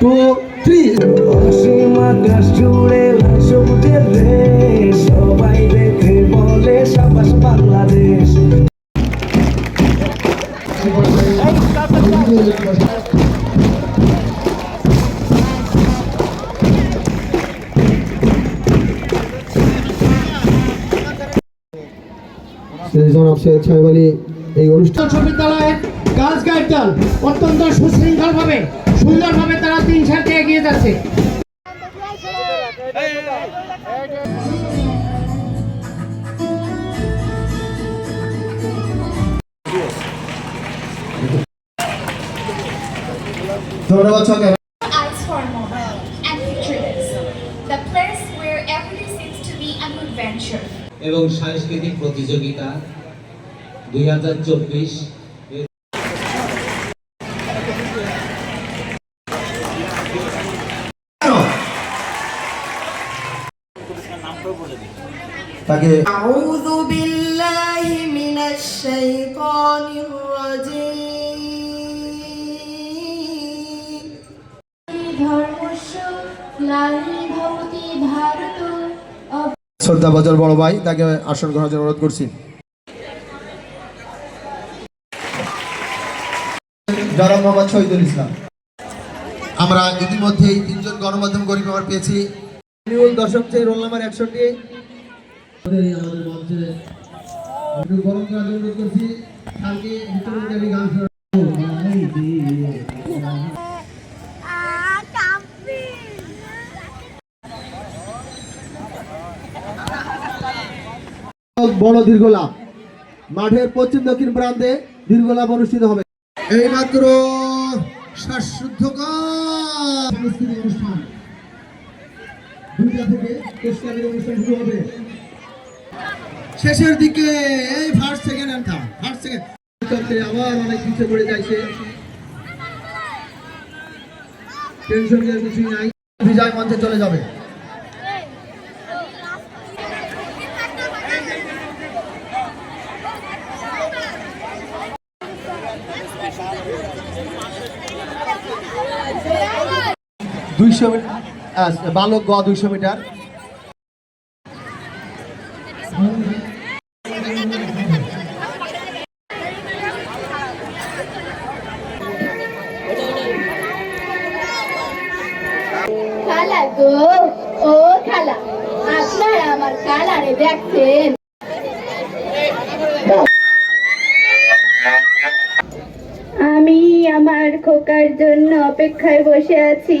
Two three জুড়ে সবাই জনাব সৈয়দ সাহেব আলী এই অনুষ্ঠান উচ্চ বিদ্যালয়ের গার্লস গাইড অত্যন্ত সুশৃঙ্খলভাবে সুন্দরভাবে তারা তিন সাথে এগিয়ে যাচ্ছে ধন্যবাদ this. The place where everything seems to be an adventure. এবং সাংস্কৃতিক প্রতিযোগিতা দুই হাজার চব্বিশ তাকে أعوذ بالله من الشيطان الرجيم ধর্মস্য গ্লানি ভবতি ভারত শ্রদ্ধা বাজার বড় ভাই, তাকে আসন গ্রহণের অনুরোধ করছি। শহীদুল ইসলাম। আমরা ইতিমধ্যেই তিনজন গণমাধ্যম কর্মী আমরা পেয়েছি। দর্শক থেকে রোল নাম্বার একষট্টি। আমাদের মঞ্চে গরম করছি বড় দীর্ঘলাভ মাঠের পশ্চিম দক্ষিণ প্রান্তে দীর্ঘলাভ অনুষ্ঠিত হবে। এই মাত্র শেষের দিকে ফার্স্ট সেকেন্ড ফার্স্ট সেকেন্ড আবার অনেক পিছিয়ে পড়ে যাইছে টেনশন নিয়ে কিছুই নাই। বিজয় মঞ্চে চলে যাবে। দুইশো মিটার বালক গ দুইশো মিটার। খালা গো ও খালা আপনারা আমার খালারে দেখছেন। আমি আমার খোকার জন্য অপেক্ষায় বসে আছি।